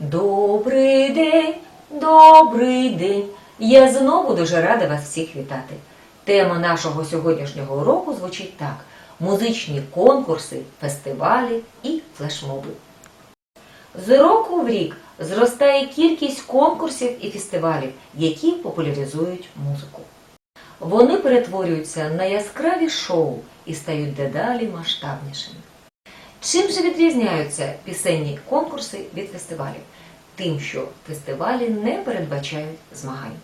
Добрий день, добрий день. Я знову дуже рада вас всіх вітати. Тема нашого сьогоднішнього уроку звучить так: музичні конкурси, фестивалі і флешмоби. З року в рік зростає кількість конкурсів і фестивалів, які популяризують музику. Вони перетворюються на яскраві шоу і стають дедалі масштабнішими. Чим же відрізняються пісенні конкурси від фестивалів? Тим, що фестивалі не передбачають змагань.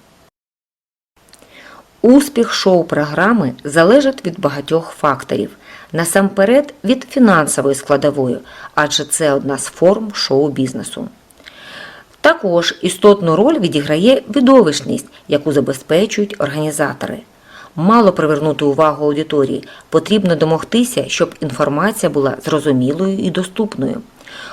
Успіх шоу-програми залежить від багатьох факторів. Насамперед від фінансової складової, адже це одна з форм шоу-бізнесу. Також істотну роль відіграє видовищність, яку забезпечують організатори. Мало привернути увагу аудиторії, потрібно домогтися, щоб інформація була зрозумілою і доступною.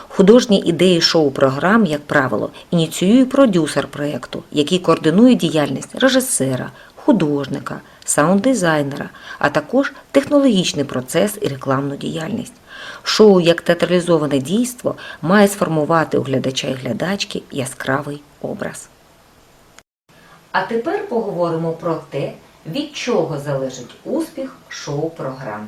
Художні ідеї шоу-програм, як правило, ініціює продюсер проєкту, який координує діяльність режисера, художника, саунд-дизайнера, а також технологічний процес і рекламну діяльність. Шоу як театралізоване дійство має сформувати у глядача і глядачки яскравий образ. А тепер поговоримо про те, від чого залежить успіх шоу-програм.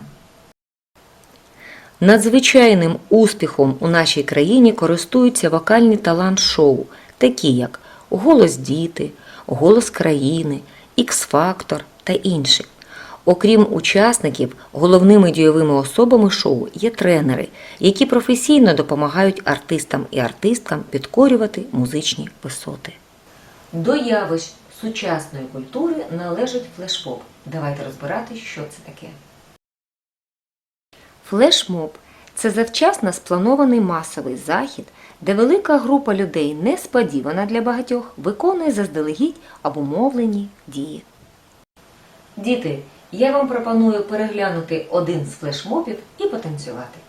Надзвичайним успіхом у нашій країні користуються вокальні талант-шоу, такі як Голос діти, Голос країни, Ікс-Фактор та інші. Окрім учасників, головними дійовими особами шоу є тренери, які професійно допомагають артистам і артисткам підкорювати музичні висоти. До явищ сучасної культури належить флешмоб. Давайте розбирати, що це таке. Флешмоб це завчасно спланований масовий захід, де велика група людей несподівана для багатьох виконує заздалегідь обумовлені дії. Діти, я вам пропоную переглянути один з флешмобів і потанцювати.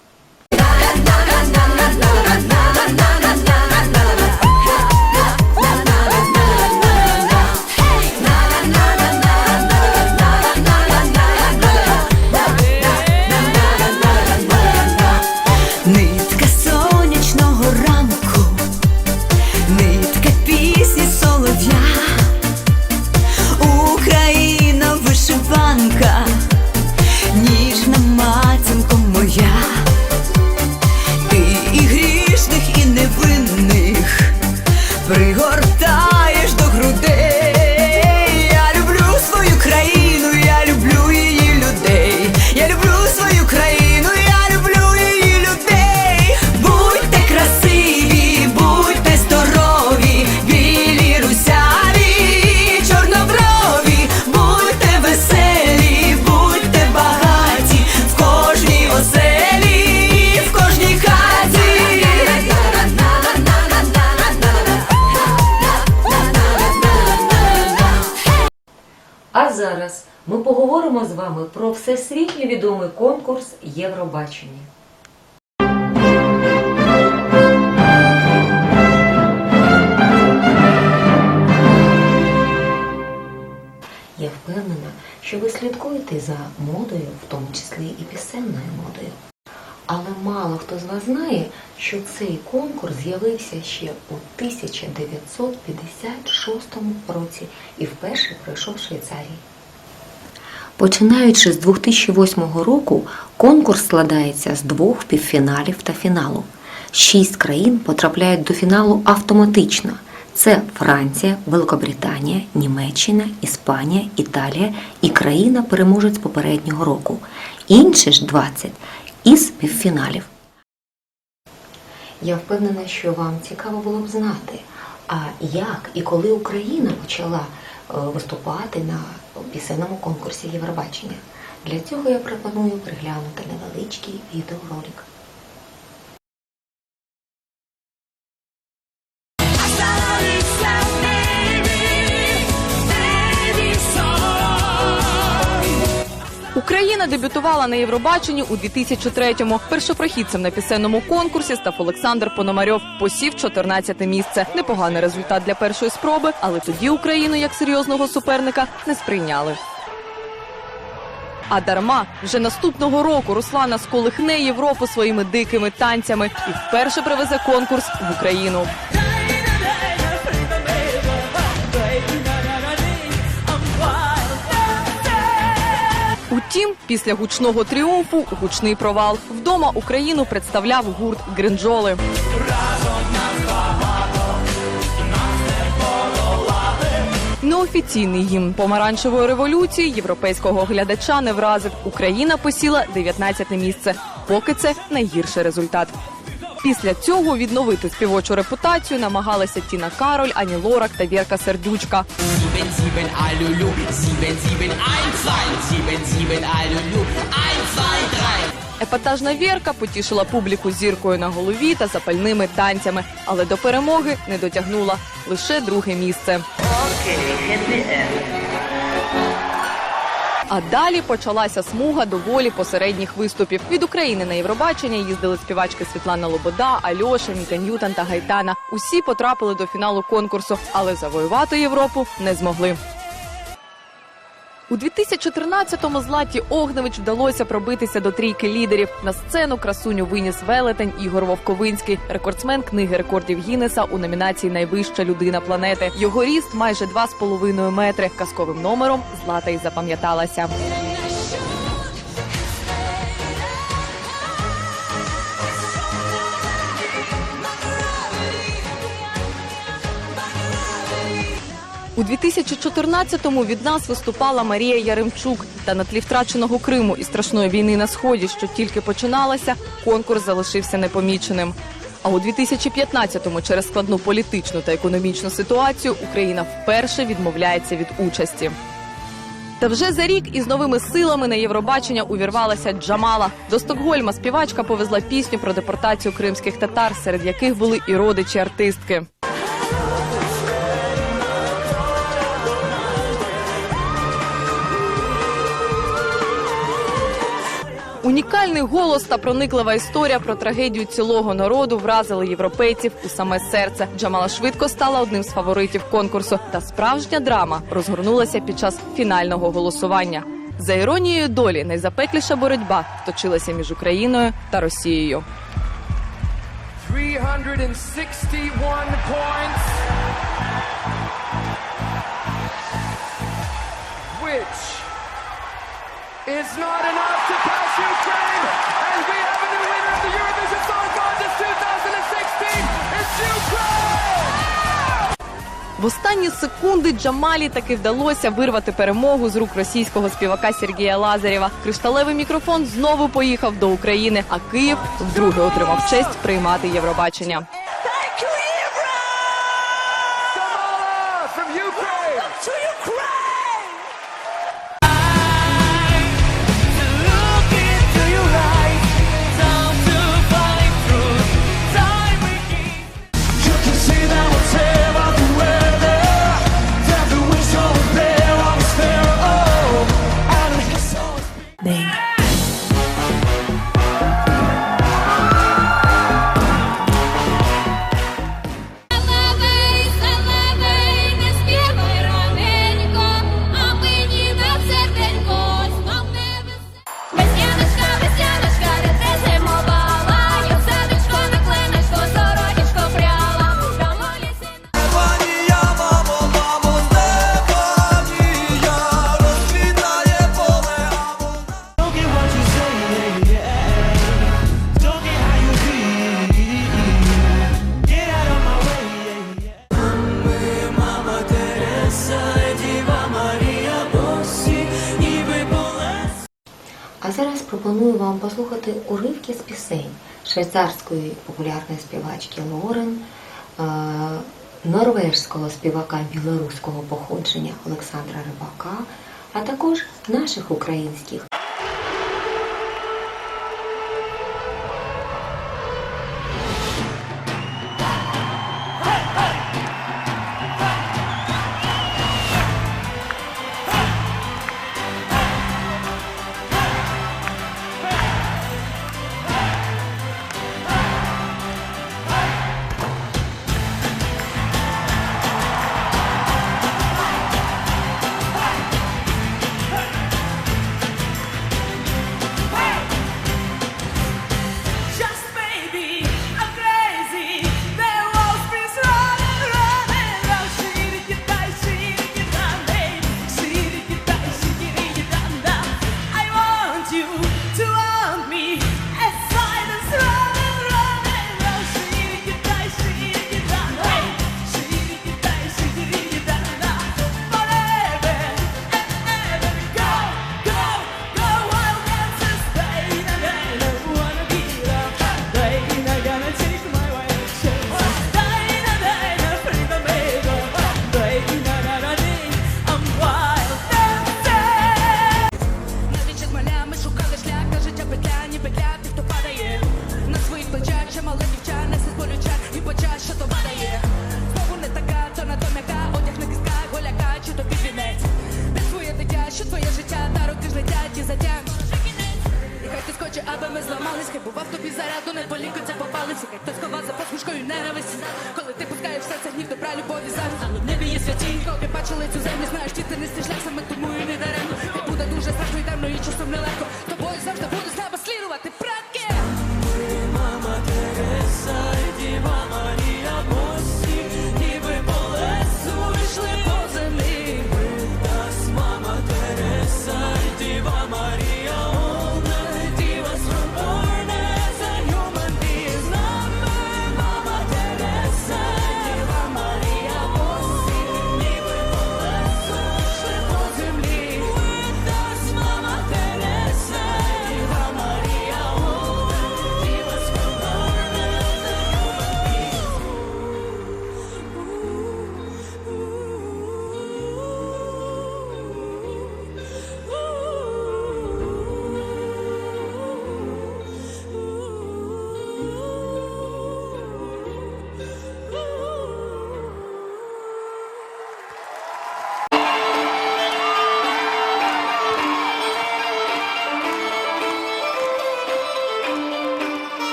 Всесвітньо відомий конкурс Євробачення. Я впевнена, що ви слідкуєте за модою, в тому числі і пісенною модою. Але мало хто з вас знає, що цей конкурс з'явився ще у 1956 році і вперше пройшов в Швейцарії. Починаючи з 2008 року, конкурс складається з двох півфіналів та фіналу. Шість країн потрапляють до фіналу автоматично. Це Франція, Великобританія, Німеччина, Іспанія, Італія і країна-переможець попереднього року. Інші ж 20 із півфіналів. Я впевнена, що вам цікаво було б знати, а як і коли Україна почала е, виступати на пісенному конкурсі Євробачення. Для цього я пропоную приглянути невеличкий відеоролик. Україна дебютувала на Євробаченні у 2003-му. Першопрохідцем на пісенному конкурсі став Олександр Пономарьов. Посів 14-те місце. Непоганий результат для першої спроби, але тоді Україну як серйозного суперника не сприйняли. А дарма вже наступного року Руслана сколихне Європу своїми дикими танцями і вперше привезе конкурс в Україну. Втім, після гучного тріумфу гучний провал. Вдома Україну представляв гурт Гринджоли. Неофіційний гімн помаранчевої революції європейського глядача не вразив. Україна посіла 19 місце. Поки це найгірший результат. Після цього відновити співочу репутацію намагалися Тіна Кароль, Ані Лорак та Вірка Сердючка. 77 Alulu, 7712, 77 Alulu, 1, 2, 3. Епатажна Вірка потішила публіку зіркою на голові та запальними танцями, але до перемоги не дотягнула лише друге місце. А далі почалася смуга доволі посередніх виступів. Від України на Євробачення їздили співачки Світлана Лобода, Альоша, Міка Ньютон та Гайтана. Усі потрапили до фіналу конкурсу, але завоювати Європу не змогли. У 2014-му Златі Огневич вдалося пробитися до трійки лідерів. На сцену красуню виніс велетень Ігор Вовковинський, рекордсмен книги рекордів Гіннеса у номінації Найвища людина планети. Його ріст майже 2,5 метри. Казковим номером Злата й запам'яталася. У 2014-му від нас виступала Марія Яремчук. Та на тлі втраченого Криму і страшної війни на сході, що тільки починалася, конкурс залишився непоміченим. А у 2015-му через складну політичну та економічну ситуацію Україна вперше відмовляється від участі. Та вже за рік із новими силами на Євробачення увірвалася Джамала. До Стокгольма співачка повезла пісню про депортацію кримських татар, серед яких були і родичі артистки. Унікальний голос та прониклива історія про трагедію цілого народу вразили європейців у саме серце. Джамала швидко стала одним з фаворитів конкурсу. Та справжня драма розгорнулася під час фінального голосування. За іронією долі, найзапекліша боротьба точилася між Україною та Росією. 361 points. Which is not enough to pass Ukraine. And we have a new winner of the Eurovision Song Contest 2016. It's Ukraine! В останні секунди Джамалі таки вдалося вирвати перемогу з рук російського співака Сергія Лазарєва. Кришталевий мікрофон знову поїхав до України, а Київ вдруге отримав честь приймати Євробачення. Пісень швейцарської популярної співачки Лорен, е, норвежського співака білоруського походження Олександра Рибака, а також наших українських.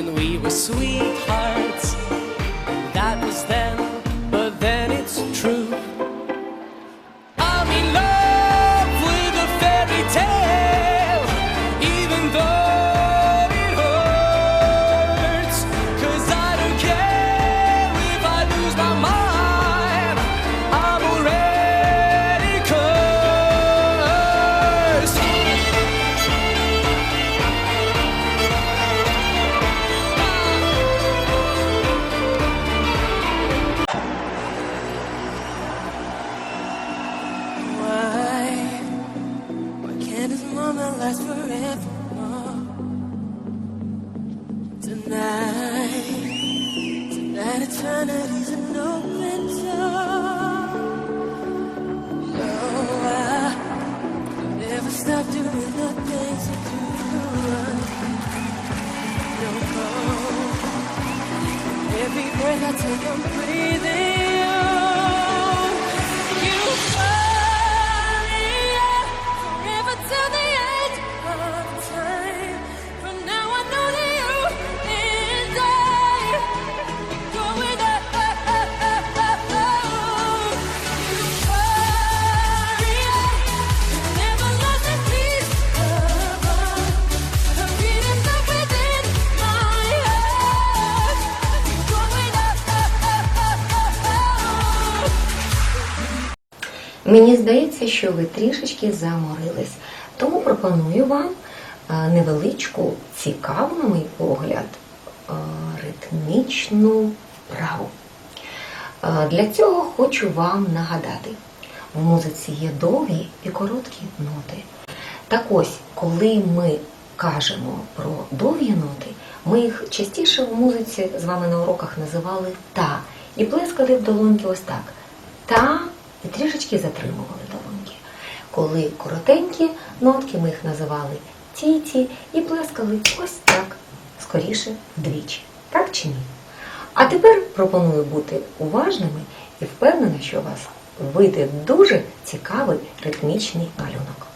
And we were sweethearts. Tonight eternity's an open door. No, I never stop doing the things I do. No, every breath I take, I'm breathing. Мені здається, що ви трішечки заморились. Тому пропоную вам е, невеличку, цікаву, на мій погляд, е, ритмічну вправу. Е, Для цього хочу вам нагадати: в музиці є довгі і короткі ноти. Так ось, коли ми кажемо про довгі ноти, ми їх частіше в музиці з вами на уроках називали та і плескали в долоньки ось так. Та і трішечки затримували долоньки. Коли коротенькі нотки, ми їх називали ті-ті і плескали ось так, скоріше вдвічі. Так чи ні? А тепер пропоную бути уважними і впевнена, що у вас вийде дуже цікавий ритмічний малюнок.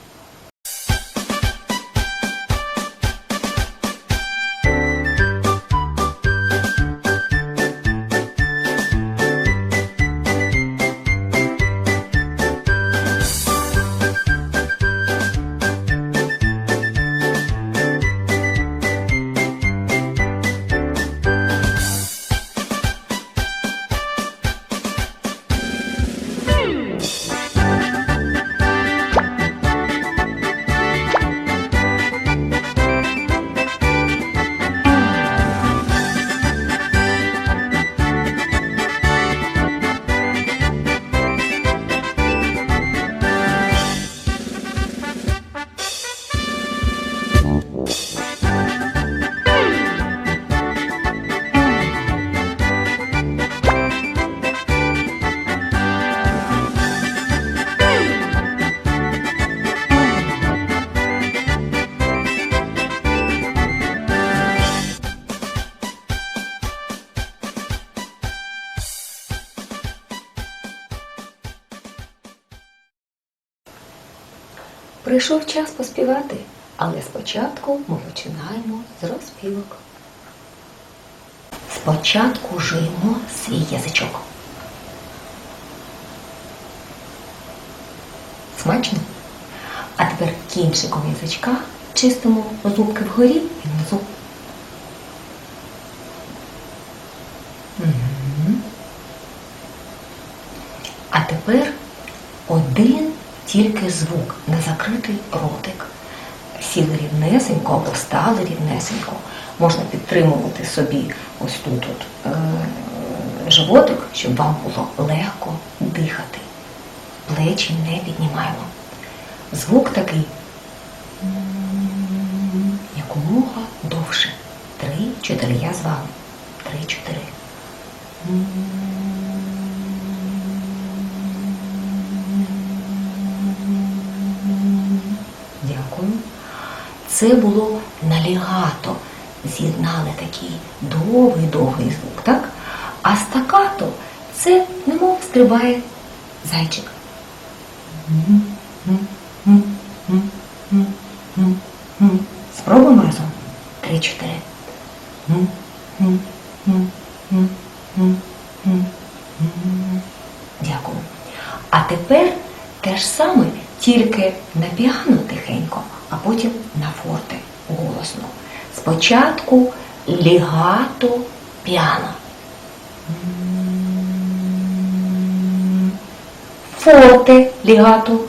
Прийшов час поспівати, але спочатку ми починаємо з розпівок. Спочатку жуємо свій язичок. Смачно? А тепер кінчиком язичка чистимо зубки вгорі і внизу. Мгм. А тепер один тільки звук на закритий ротик. Сіли рівнесенько або стали рівнесенько. Можна підтримувати собі ось тут от, е, животик, щоб вам було легко дихати. Плечі не піднімаємо. Звук такий якомога довше. Три, чотири. Я з вами. Три, Це було налігато. З'єднали такий довгий-довгий звук, так? А стакато це немов стрибає зайчик. На форте голосно. Спочатку лігато піано. Форте лігато.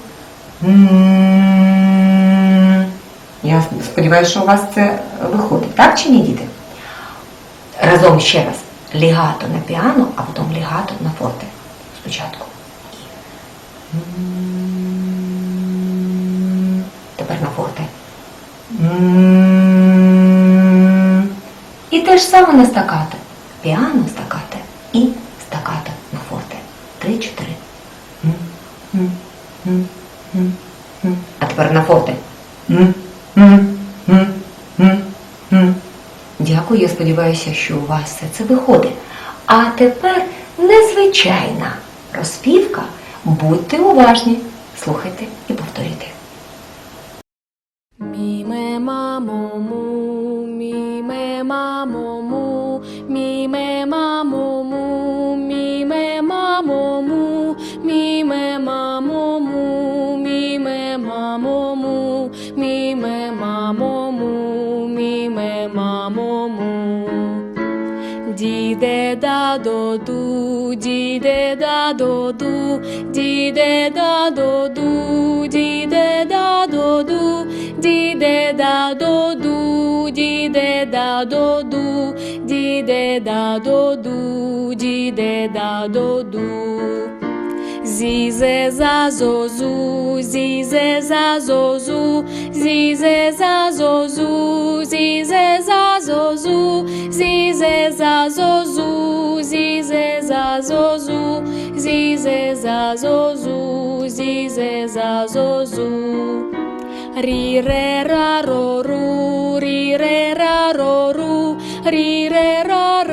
Я сподіваюся, що у вас це виходить, так чи ні, діти? Разом ще раз. Лігато на піано, а потім лігато на форте. Спочатку. Ж саме на стакато. Піано стакато і стакато на форте. Три-чотири. А тепер на форте. Дякую, я сподіваюся, що у вас все це виходить. А тепер незвичайна розпівка. Будьте уважні, слухайте і повторюйте. de da do do di de da do do di de da do do di de da do do di de da do do di de da do do Zizezazozu, zizezazozu, zizezazozu, zizezazozu, zizezazozu, zizezazozu, zizezazozu, zizezazozu. Ri re ra ro ru, ri re ra ro ru, ri re ra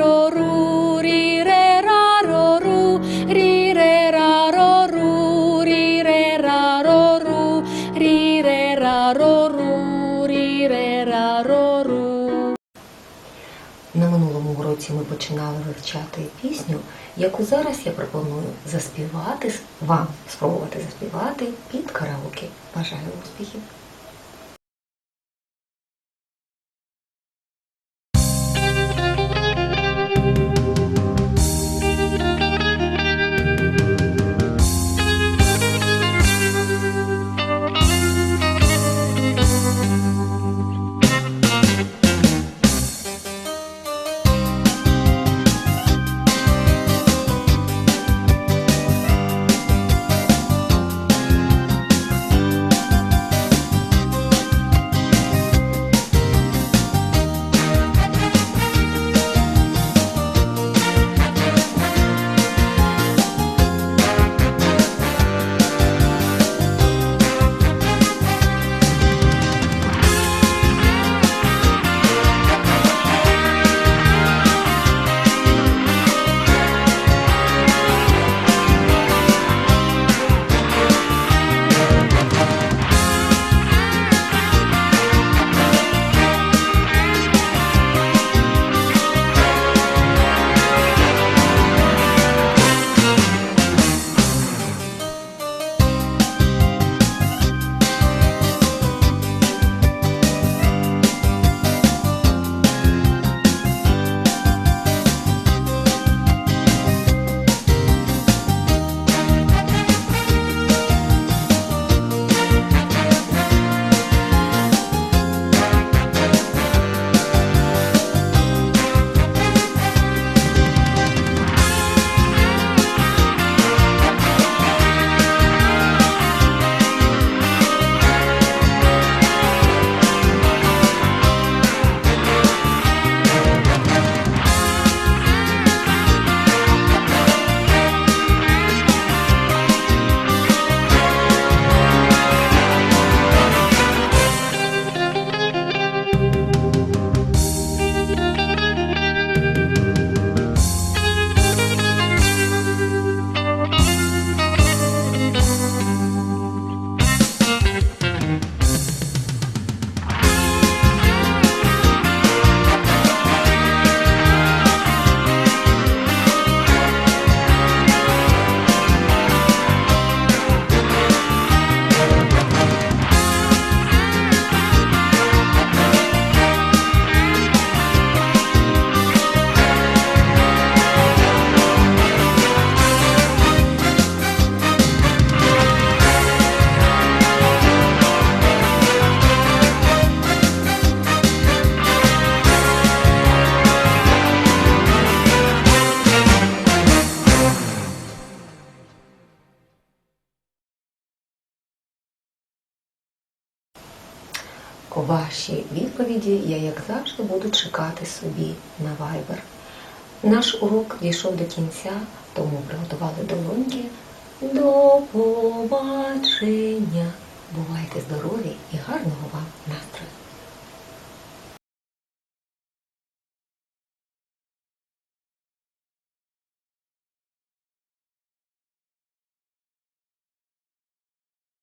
На минулому уроці ми починали вивчати пісню, яку зараз я пропоную заспівати вам, спробувати заспівати під караоке. Бажаю успіхів! Ваші відповіді я, як завжди, буду чекати собі на Viber. Наш урок дійшов до кінця, тому приготували долоньки. До побачення! Бувайте здорові і гарного вам настрою!